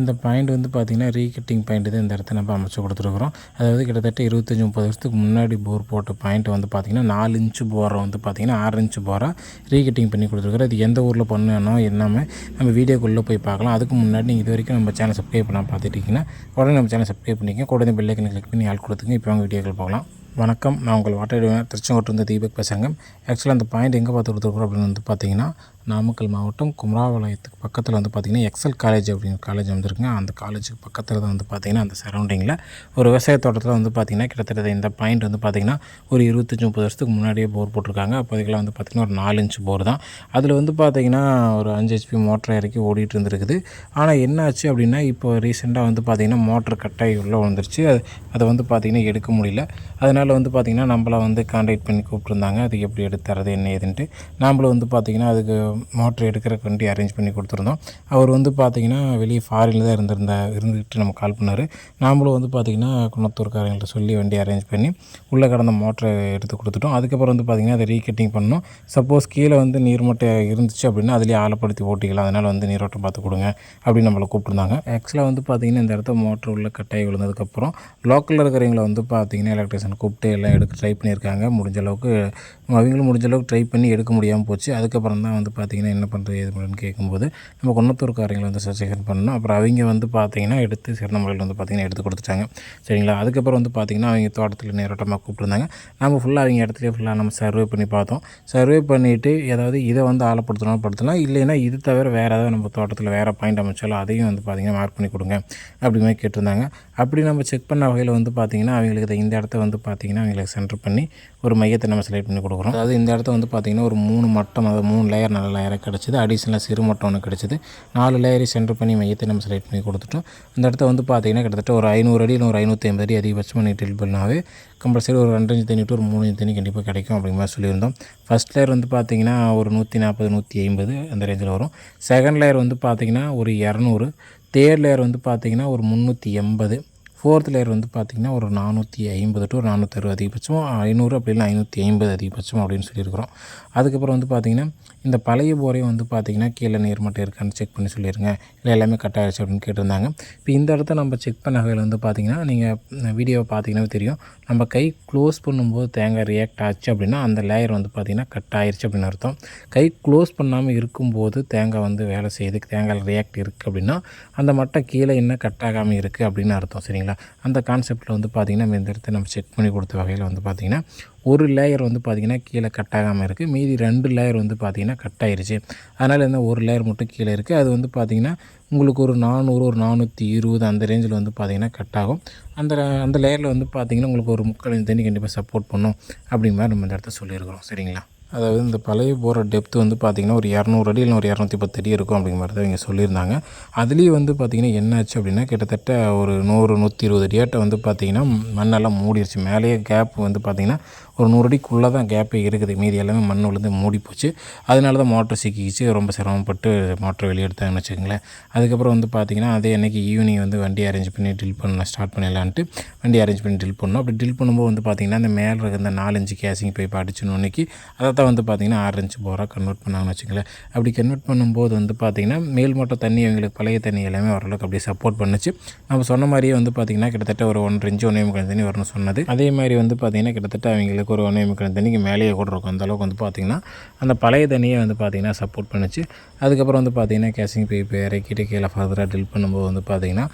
இந்த பாயிண்ட் வந்து பார்த்திங்கன்னா ரீகட்டிங் பாயிண்ட் தான் இந்த இடத்த நம்ம அமைச்சு கொடுத்துருக்குறோம். அதாவது கிட்டத்தட்ட இருபத்தஞ்சி முப்பது வருஷத்துக்கு முன்னாடி போர் போட்ட பாயிண்ட் வந்து பார்த்திங்கன்னா நாலு இன்ச்சு போரை வந்து பார்த்திங்கன்னா ஆறு இன்ச்சு போராக ரீகட்டிங் பண்ணி கொடுத்துருக்குறோம் அது எந்த ஊரில் பண்ணணும் என்னமே நம்ம வீடியோக்குள்ளே போய் பார்க்கலாம். அதுக்கு முன்னாடி நீங்கள் இது வரைக்கும் நம்ம சேனல் சப்ஸ்கிரைப் பண்ணால் பார்த்துட்டிங்கன்னா உடனே நம்ம சேனல் சப்ஸ்கிரைப் பண்ணிக்கங்க. உடனே பெல்லைக்கனை கிளிக் பண்ணி ஆள் கொடுத்துங்க இப்போ அவங்க வீடியோக்கள் பார்க்கலாம் வணக்கம். நான் உங்கள் வாட்டர் திருச்செங்கோட்டிலிருந்து தீபக் பேசுகிறேங்க ஆக்சுவலாக அந்த பாயிண்ட் எங்கே பார்த்து கொடுத்துருக்குறோம் அப்படின்னு வந்து பார்த்தீங்கன்னா நாமக்கல் மாவட்டம் குமராபாளையத்துக்கு பக்கத்தில் வந்து பார்த்திங்கன்னா எக்ஸல் காலேஜ் அப்படிங்கிற காலேஜ் வந்துருக்குங்க அந்த காலேஜுக்கு பக்கத்தில் தான் வந்து பார்த்திங்கன்னா அந்த சரௌண்டிங்கில் ஒரு விவசாய தோட்டத்தில் வந்து பார்த்திங்கன்னா கிட்டத்தட்ட இந்த பாயிண்ட் வந்து பார்த்திங்கன்னா ஒரு இருபத்தஞ்சி முப்பது வருஷத்துக்கு முன்னாடியே போர் போட்டிருக்காங்க. அப்போதைக்கெல்லாம் வந்து பார்த்திங்கன்னா ஒரு நாலு இன்ச்சு போர் தான். அதில் வந்து பார்த்திங்கன்னா ஒரு அஞ்சு ஹெச்பி மோட்டர் இறக்கி ஓடிட்டு இருந்திருக்குது. ஆனால் என்ன ஆச்சு அப்படின்னா இப்போ ரீசெண்டாக வந்து பார்த்திங்கன்னா மோட்டர் கட்டாகி உள்ளே வந்துருச்சு அது அதை வந்து பார்த்திங்கன்னா எடுக்க முடியல. அதனால் வந்து பார்த்திங்கன்னா நம்மளை வந்து காண்டாக்ட் பண்ணி கூப்பிட்ருந்தாங்க அது எப்படி எடுத்து தரது என்ன ஏதுன்ட்டு. நாமளும் வந்து பார்த்திங்கன்னா அதுக்கு மோட்ரு எடுக்கிறக்கு வண்டி அரேஞ்ச் பண்ணி கொடுத்துருந்தோம். அவர் வந்து பார்த்திங்கன்னா வெளியே ஃபாரினில் தான் இருந்திருந்தா இருந்துக்கிட்டு நம்ம கால் பண்ணார். நாமளும் வந்து பார்த்திங்கன்னா குணத்தூர்காரங்கள்ட்ட சொல்லி வண்டி அரேஞ்ச் பண்ணி உள்ளே கடந்த மோட்டரை எடுத்து கொடுத்துட்டோம். அதுக்கப்புறம் வந்து பார்த்திங்கன்னா அதை ரீகட்டிங் பண்ணோம். சப்போஸ் கீழே வந்து நீர்மட்டை இருந்துச்சு அப்படின்னா அதிலே ஆழப்படுத்தி ஓட்டிக்கலாம். அதனால் வந்து நீரோட்டம் பார்த்து கொடுங்க அப்படின்னு நம்மளை கூப்பிட்டுருந்தாங்க. ஆக்சுவலாக வந்து பார்த்திங்கன்னா இந்த இடத்த மோட்ரு உள்ள கட்டாயி விழுந்ததுக்கப்புறம் லோக்கலில் இருக்கிறவங்களை வந்து பார்த்திங்கன்னா எலக்ட்ரிஷியன் கூப்பிட்டு எல்லாம் எடுக்க ட்ரை பண்ணியிருக்காங்க. முடிஞ்ச அளவுக்கு அவங்களும் முடிஞ்ச அளவுக்கு ட்ரை பண்ணி எடுக்க முடியாமல் போச்சு. அதுக்கப்புறம் தான் வந்து பார்த்திங்கன்னா என்ன பண்ணுறது எது பண்ணுறதுன்னு கேட்கும்போது நம்ம குன்னத்தூர்காரங்களை வந்து சஜஷன் பண்ணோம் அப்புறம் அவங்க வந்து பார்த்திங்கன்னா எடுத்து சிறந்த முறையில் வந்து பார்த்திங்கன்னா எடுத்து கொடுத்துட்டாங்க. சரிங்களா? அதுக்கப்புறம் வந்து பார்த்திங்கன்னா அவங்க தோட்டத்தில் நேரோட்டமாக கூப்பிட்டுருந்தாங்க. நம்ம ஃபுல்லாக அவங்க இடத்துலேயே ஃபுல்லாக நம்ம சர்வே பண்ணி பார்த்தோம். சர்வே பண்ணிவிட்டு ஏதாவது இதை வந்து ஆழப்படுத்தணும் படுத்தலாம் இல்லைன்னா இது தவிர வேறு ஏதாவது நம்ம தோட்டத்தில் வேறு பாயிண்ட் அமைச்சாலும் அதையும் வந்து பார்த்திங்கன்னா மார்க் பண்ணி கொடுங்க. அப்படி மாதிரி கேட்டிருந்தாங்க. அப்படி நம்ம செக் பண்ண வகையில் வந்து பார்த்திங்கன்னா அவங்களுக்கு இந்த இடத்த வந்து பார்த்திங்கன்னா பார்த்திங்கன்னா அவங்களுக்கு சென்டர் பண்ணி ஒரு மையத்தை நம்ம செலக்ட் பண்ணி கொடுக்குறோம். அதாவது இந்த இடத்த வந்து பார்த்திங்கன்னா ஒரு மூணு மட்டம் அதாவது மூணு லேயர் நல்ல லேயராக கிடச்சிது. அடிஷனலாக சிறு மட்டம் ஒன்று கிடச்சிது. நாலு லேயரை சென்டர் பண்ணி மையத்தை நம்ம செலக்ட் பண்ணி கொடுத்துட்டோம். இந்த இடத்த வந்து பார்த்திங்கன்னா கிட்டத்தட்ட ஒரு ஐநூறு அடி இல்லை ஒரு ஐநூற்றி ஐம்பது அடி அதிகபட்சமாக நீ ட்ரில் பண்ணாவே கம்பல்சரி ஒரு ரெண்டு இன்ச்சு தண்ணி ஒரு மூணு தண்ணி கண்டிப்பாக கிடைக்கும் அப்படிங்கிற மாதிரி சொல்லியிருந்தோம். ஃபஸ்ட் லேயர் வந்து பார்த்திங்கன்னா ஒரு நூற்றி நாற்பது நூற்றி ஐம்பது அந்த ரேஞ்சில் வரும். செகண்ட் லேயர் வந்து பார்த்திங்கன்னா ஒரு இரநூறு. தேர்ட் லேயர் வந்து பார்த்திங்கன்னா ஒரு முந்நூற்றி எண்பது. ஃபோர்த் லேயர் வந்து பார்த்திங்கன்னா ஒரு நானூற்றி ஐம்பது டு ஒரு நானூற்றறுபது அதிகபட்சம் ஐநூறு அப்படி ஐநூற்றி ஐம்பது அதிகபட்சம் அப்படின்னு சொல்லியிருக்கிறோம். அதுக்கப்புறம் வந்து பார்த்திங்கன்னா இந்த பழைய போரையும் வந்து பார்த்திங்கன்னா கீழே நீர் மட்டும் இருக்கான்னு செக் பண்ணி சொல்லிடுங்க இல்லை எல்லாமே கட் ஆகிடுச்சு அப்படின்னு கேட்டிருந்தாங்க. இப்போ இந்த இடத்த நம்ம செக் பண்ண வகையில் வந்து பார்த்திங்கன்னா நீங்கள் வீடியோவை பார்த்தீங்கன்னா தெரியும். நம்ம கை க்ளோஸ் பண்ணும்போது தேங்காய் ரியாக்ட் ஆச்சு அப்படின்னா அந்த லேயர் வந்து பார்த்திங்கன்னா கட் ஆயிடுச்சு அப்படின்னு அர்த்தம். கை க்ளோஸ் பண்ணாமல் இருக்கும்போது தேங்காய் வந்து வேலை செய்யுது தேங்காய் ரியாக்ட் இருக்குது அப்படின்னா அந்த மட்டை கீழே என்ன கட் ஆகாமல் இருக்குது அப்படின்னு அர்த்தம். சரிங்களா? அந்த கான்செப்ட்டில் வந்து பார்த்திங்கன்னா நம்ம இந்த இடத்த நம்ம செக் பண்ணி கொடுத்த வகையில் வந்து பார்த்திங்கன்னா ஒரு லேயர் வந்து பார்த்திங்கன்னா கீழே கட் ஆகாமல் இருக்குது மீதி ரெண்டு லேயர் வந்து பார்த்திங்கன்னா கட் ஆயிடுச்சு அதனால் என்ன ஒரு லேயர் மட்டும் கீழே இருக்குது அது வந்து பார்த்திங்கன்னா உங்களுக்கு ஒரு நானூறு ஒரு நானூற்றி இருபது அந்த ரேஞ்சில் வந்து பார்த்திங்கன்னா கட் ஆகும். அந்த அந்த லேயரில் வந்து பார்த்திங்கன்னா உங்களுக்கு ஒரு முக்கால் தண்ணி கண்டிப்பாக சப்போர்ட் பண்ணும். அப்படிங்கிற மாதிரி நம்ம இந்த இடத்த சொல்லியிருக்கிறோம். சரிங்களா? அதாவது இந்த பழைய போகிற டெப்த்து வந்து பார்த்திங்கன்னா ஒரு இரநூறு அடி இல்லை ஒரு இரநூத்தி பத்து அடி இருக்கும் அப்படிங்கிற மாதிரி தான் இவங்க சொல்லியிருந்தாங்க. அதுலேயும் வந்து பார்த்திங்கன்னா என்னாச்சு அப்படின்னா கிட்டத்தட்ட ஒரு நூறு நூற்றி இருபது அடியாட்ட வந்து பார்த்திங்கன்னா மண்ணெல்லாம் மூடிடுச்சு மேலேயே கேப் வந்து பார்த்திங்கன்னா ஒரு நூறு அடிக்குள்ளே தான் கேப்பே இருக்குது. மீதி எல்லாமே மண் விழுந்து மூடி போச்சு அதனால தான் மோட்டர் சிக்கிச்சு ரொம்ப சிரமப்பட்டு மோட்டர் வெளியே எடுத்தாங்கன்னு வச்சுக்கோங்களேன். அதுக்கப்புறம் வந்து பார்த்திங்கன்னா அதே அன்றைக்கி ஈவினிங் வந்து வண்டி அரேஞ்ச் பண்ணி ட்ரில் பண்ண ஸ்டார்ட் பண்ணிடலான்ட்டு வண்டி அரேஞ்ச் பண்ணி ட்ரில் பண்ணோம். அப்படி ட்ரில் பண்ணும்போது வந்து பார்த்திங்கன்னா அந்த மேலே இருக்க இந்த நாலஞ்சு கேசிங் போய் அடிச்சுன்னு அன்றைக்கி அதை தான் வந்து பார்த்திங்கன்னா ஆறு இன்ச்சு போராக கன்வெர்ட் பண்ணாங்கன்னு வச்சுக்கோங்களேன். அப்படி கன்வெர்ட் பண்ணும்போது வந்து பார்த்திங்கன்னா மேல் தண்ணி அவங்களுக்கு பழைய தண்ணி எல்லாமே ஓரளவுக்கு அப்படியே சப்போர்ட் பண்ணுச்சு. நம்ம சொன்ன மாதிரியே வந்து பார்த்திங்கன்னா கிட்டத்தட்ட ஒரு ஒன்றரை இன்ச்சு ஒன்றே முக்கால் தண்ணி வரணும் சொன்னது. அதே மாதிரி வந்து பார்த்திங்கன்னா கிட்டத்தட்ட அவங்களுக்கு ஒரு ஒன்றே முக்கிற தண்ணிக்கு மேலேயே கூட இருக்கும். அந்தளவுக்கு வந்து பார்த்திங்கன்னா அந்த பழைய தண்ணியை வந்து பார்த்திங்கன்னா சப்போர்ட் பண்ணுச்சு. அதுக்கப்புறம் வந்து பார்த்திங்கன்னா கேசிங் பைப்பு இறக்கிட்டு கீழே ஃபர்தராக ட்ரில் பண்ணும்போது வந்து பார்த்திங்கன்னா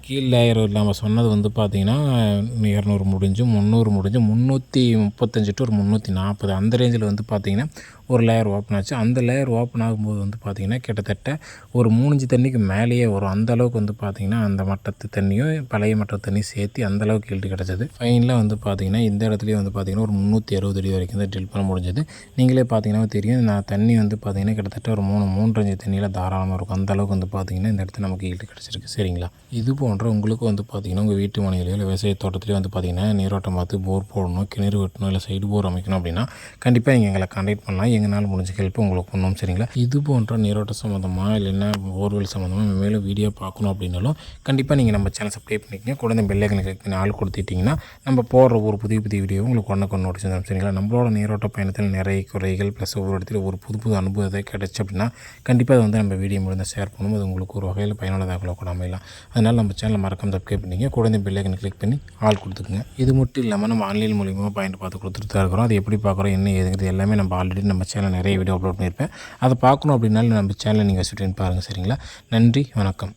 கீழ் லேயர் நம்ம சொன்னது வந்து பார்த்திங்கன்னா இரநூறு முடிஞ்சு முந்நூறு முடிஞ்சு முந்நூற்றி முப்பத்தஞ்சு டு ஒரு முந்நூற்றி நாற்பது அந்த ரேஞ்சில் வந்து பார்த்திங்கன்னா ஒரு லேயர் ஓப்பன் ஆச்சு. அந்த லேயர் ஓப்பன் ஆகும்போது வந்து பார்த்திங்கன்னா கிட்டத்தட்ட ஒரு மூணு தண்ணிக்கு மேலேயே வரும். அந்தளவுக்கு வந்து பார்த்திங்கன்னா அந்த மட்டத்து தண்ணியும் பழைய மட்ட தண்ணியும் சேர்த்து அந்தளவுக்கு ஈல்டு கிடச்சது. ஃபைனில் வந்து பார்த்திங்கன்னா இந்த இடத்துலையும் வந்து பார்த்திங்கன்னா ஒரு முந்நூற்றி அறுபது அடி வரைக்கும் தான் ட்ரில் பண்ண முடிஞ்சது. நீங்களே பார்த்தீங்கன்னா தெரியும் நான் தண்ணி வந்து பார்த்திங்கன்னா கிட்டத்தட்ட ஒரு மூணு மூன்றஞ்சு தண்ணியில் தாராளமாக இருக்கும். அந்தளவுக்கு வந்து பார்த்திங்கன்னா இந்த இடத்துல நமக்கு ஈல்டு கிடச்சிருக்கு. சரிங்களா? இது போன்ற உங்களுக்கு வந்து பார்த்திங்கன்னா உங்கள் வீட்டு மனையிலையோ இல்லை விவசாய தோட்டத்திலேயே வந்து பார்த்திங்கன்னா நீரோட்டம் பார்த்து போர் போடணும் கிணறு வெட்டணும் இல்லை சைடு போர் அமைக்கணும் அப்படின்னா கண்டிப்பாக நீங்கள் எங்களை கான்டாக்ட் பண்ணலாம். எங்களால் முடிஞ்ச ஹெல்ப் உங்களுக்கு பண்ணோம் சரிங்களா? இது போன்ற நீரோட்ட சம்மந்தமாக இல்லைன்னா போர்வெல் சம்மந்தமாக மேலும் வீடியோ பார்க்கணும் அப்படின்னாலும் கண்டிப்பாக நீங்கள் நம்ம சேனல் சப்ஸ்கிரைப் பண்ணிக்கங்க. கூட இந்த பெல்லைக்கனை கிளிக் பண்ணி ஆள் கொடுத்துட்டிங்கன்னா நம்ம போடுற ஒரு புதிய புதிய வீடியோ உங்களுக்கு ஒன்று கொண்டு நோட்டீஸ் வந்துடும் சரிங்களா? நம்மளோட நீரோட்ட பயணத்தில் நிறைய குறைகள் ப்ளஸ் ஒவ்வொரு இடத்துல ஒரு புது புது அனுபவத்தை கிடச்சி அப்படின்னா கண்டிப்பாக அதை வந்து நம்ம வீடியோ முடிந்த ஷேர் பண்ணும். அது உங்களுக்கு ஒரு வகையில் பயனுள்ளதாக கூட அமையலாம். அதனால் நம்ம சேனலை மறக்காம சப்ஸ்கிரைப் பண்ணிங்க குழந்தை இந்த பெல்லைக்கனை கிளிக் பண்ணி ஆள் கொடுத்துக்குங்க. இது மட்டும் இல்லாமல் நம்ம ஆன்லைன் மூலியமாக பாயிண்ட் பார்த்து கொடுத்துட்டு தான் இருக்கிறோம். அது எப்படி பார்க்குறோம் என்ன ஏதுங்கிறது எல்லாமே நம்ம ஆல்ரெடி நம்ம சேனல் நிறைய வீடியோ அப்லோட் பண்ணியிருப்பேன். அதை பார்க்கணும் அப்படின்னாலும் நம்ம சேனலை நீங்கள் விசிட் பண்ணி பாருங்கள் சரிங்களா? நன்றி வணக்கம்.